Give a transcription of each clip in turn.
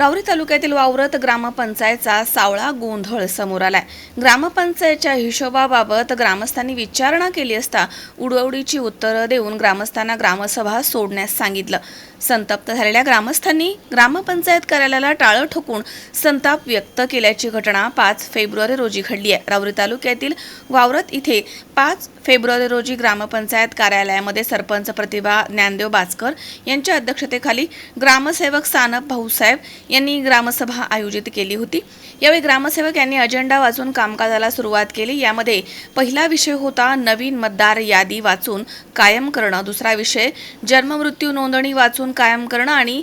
राऊरी तालुक्यातील वावरत ग्रामपंचायतचा सावळा गोंधळ समोर आलाय. ग्रामपंचायतच्या हिशोबाबाबत ग्रामस्थांनी विचारणा केली असता उडवडीची उत्तरं देऊन ग्रामस्थांना ग्रामसभा सोडण्यास सांगितलं. संतप्त झालेल्या ग्रामस्थांनी ग्रामपंचायत कार्यालयाला टाळं ठोकून संताप व्यक्त केल्याची घटना पाच फेब्रुवारी रोजी घडली आहे. राऊरी तालुक्यातील वावरत इथे पाच फेब्रुवारी रोजी ग्रामपंचायत कार्यालयामध्ये सरपंच प्रतिभा ज्ञानदेव बाचकर यांच्या अध्यक्षतेखाली ग्रामसेवक सानप भाऊसाहेब यांनी ग्रामसभा आयोजित केली होती. यावेळी ग्रामसेवक यांनी अजेंडा वाचून कामकाजाला सुरुवात केली. यामध्ये पहिला विषय होता नवीन मतदार यादी वाचून कायम करणं. दुसरा विषय जन्ममृत्यू नोंदणी वाचून कायम करणं आणि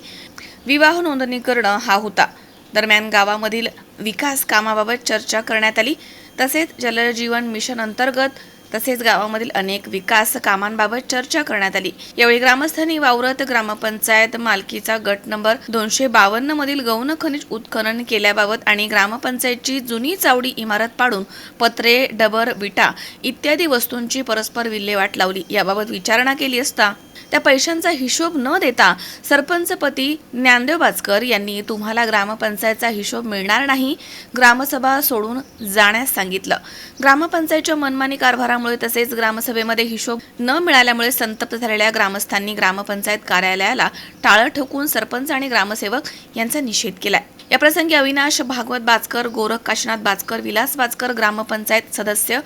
विवाह नोंदणी करणं हा होता. दरम्यान गावामधील विकास कामाबाबत चर्चा करण्यात आली. तसेच जलजीवन मिशन अंतर्गत तसेच गावामधील अनेक विकास कामांबाबत चर्चा करण्यात आली. यावेळी ग्रामस्थांनी वावरत ग्रामपंचायत मालकीचा गट नंबर दोनशे बावन्न मधील गौण खनिज उत्खनन केल्याबाबत आणि ग्रामपंचायतची जुनी चावडी इमारत पाडून पत्रे डबर विटा इत्यादी वस्तूंची परस्पर विल्हेवाट लावली. याबाबत विचारणा केली असता त्या पैशांचा हिशोब न देता सरपंचपती ज्ञानदेव बाचकर यांनी तुम्हाला ग्रामपंचायतचा हिशोब मिळणार नाही ग्रामसभा सोडून जाण्यास सांगितलं. ग्रामपंचायतच्या मनमानी कारभारामुळे तसेच ग्रामसभेमध्ये हिशोब न मिळाल्यामुळे संतप्त झालेल्या ग्रामस्थांनी ग्रामपंचायत कार्यालयाला टाळं ठोकून सरपंच आणि ग्रामसेवक यांचा निषेध केलाय. या प्रसंगी अविनाश भागवत बाचकर गोरख काशीनाथ बाचकर विलास बाचकर ग्रामपंचायत सदस्य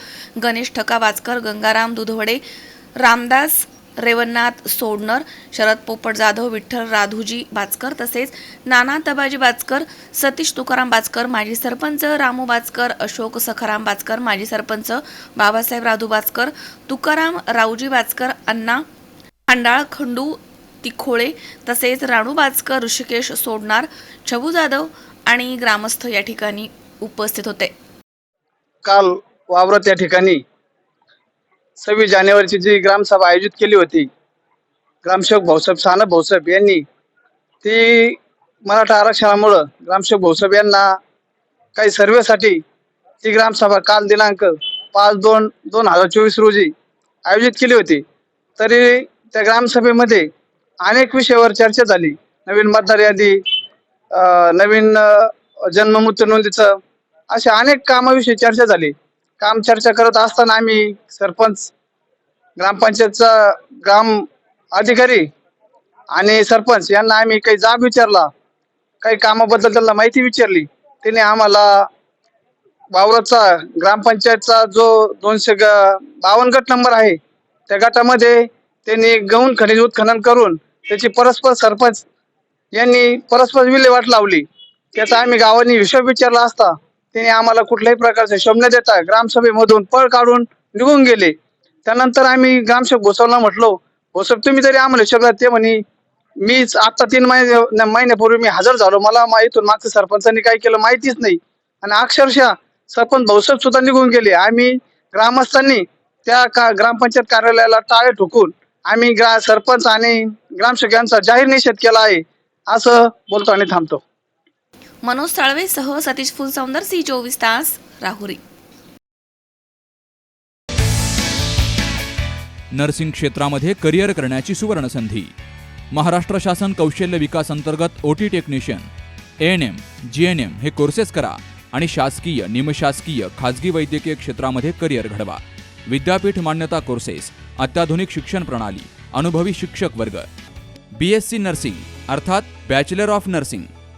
गणेश ठका बाचकर गंगाराम दुधवडे रामदास रेवन्नाथ सोडणर शरद पोपट जाधव विठ्ठल राधूजी बाचकर तसेच नाना तबाजी बाचकर सतीश तुकाराम बाचकर माजी सरपंच रामू बाचकर अशोक सखाराम बाचकर माजी सरपंच बाबासाहेब राधू बाचकर तुकाराम राऊजी बाचकर अण्णा खांडाळ खंडू तिखोळे तसेच राणू बाचकर ऋषिकेश सोडणार छबू जाधव आणि ग्रामस्थ या ठिकाणी उपस्थित होते. काल वावरत या ठिकाणी सव्वीस जानेवारीची जी ग्रामसभा आयोजित केली होती ग्रामसेवक भाऊसाहेब सानप भाऊसाहेब यांनी ती मराठा आरक्षणामुळं ग्रामसेवक भाऊसाहेब यांना काही सर्वेसाठी ती ग्रामसभा काल दिनांक पाच दोन दोन हजार चोवीस रोजी आयोजित केली होती. तरी त्या ग्रामसभेमध्ये अनेक विषयावर चर्चा झाली. नवीन मतदार यादी नवीन अं, जन्ममृत्यू नोंदीचं अशा अनेक कामाविषयी चर्चा झाली. काम चर्चा करत असताना आम्ही सरपंच ग्रामपंचायतचा ग्राम अधिकारी आणि सरपंच यांना आम्ही काही जाब विचारला काही कामाबद्दल त्यांना माहिती विचारली. त्याने आम्हाला वावराचा ग्रामपंचायतचा जो दोनशे ग- बावन्न गट नंबर आहे त्या गटामध्ये त्यांनी गहून खनिज उत्खनन करून त्याची परस्पर सरपंच यांनी परस्पर विल्हेवाट लावली. त्याचा आम्ही गावांनी हिशोब विचारला असता त्यांनी आम्हाला कुठल्याही प्रकारचे हिशोब न देता ग्रामसभेमधून पळ काढून निघून गेले. त्यानंतर आम्ही ग्रामसेवक घोसावला म्हटलो भोसव तुम्ही तरी आम्हाला शब्दात ते म्हणे मीच आता तीन महिने महिन्यापूर्वी मी हजर झालो. मला माहितून मागच्या सरपंचांनी काय केलं माहितीच नाही. आणि अक्षरशः सरपंच भाऊसाहेब सुद्धा निघून गेले. आम्ही ग्रामस्थांनी त्या का ग्रामपंचायत कार्यालयाला टाळे ठोकून आम्ही ग्रा सरपंच आणि ग्रामसेवक यांचा जाहीर निषेध केला आहे. असं बोलतो आणि थांबतो. मनोज साळवे सतीश फुलसौंदर सी चोवीस तास राहुरी. नर्सिंग क्षेत्रामध्ये करिअर करण्याची सुवर्ण संधी महाराष्ट्र शासन कौशल्य विकास अंतर्गत OT technician. A N M G N M हे कोर्सेस करा आणि शासकीय निमशासकीय खाजगी वैद्यकीय क्षेत्रामध्ये करिअर घडवा. विद्यापीठ मान्यता कोर्सेस अत्याधुनिक शिक्षण प्रणाली अनुभवी शिक्षक वर्ग. बी एस सी नर्सिंग अर्थात बॅचलर ऑफ नर्सिंग.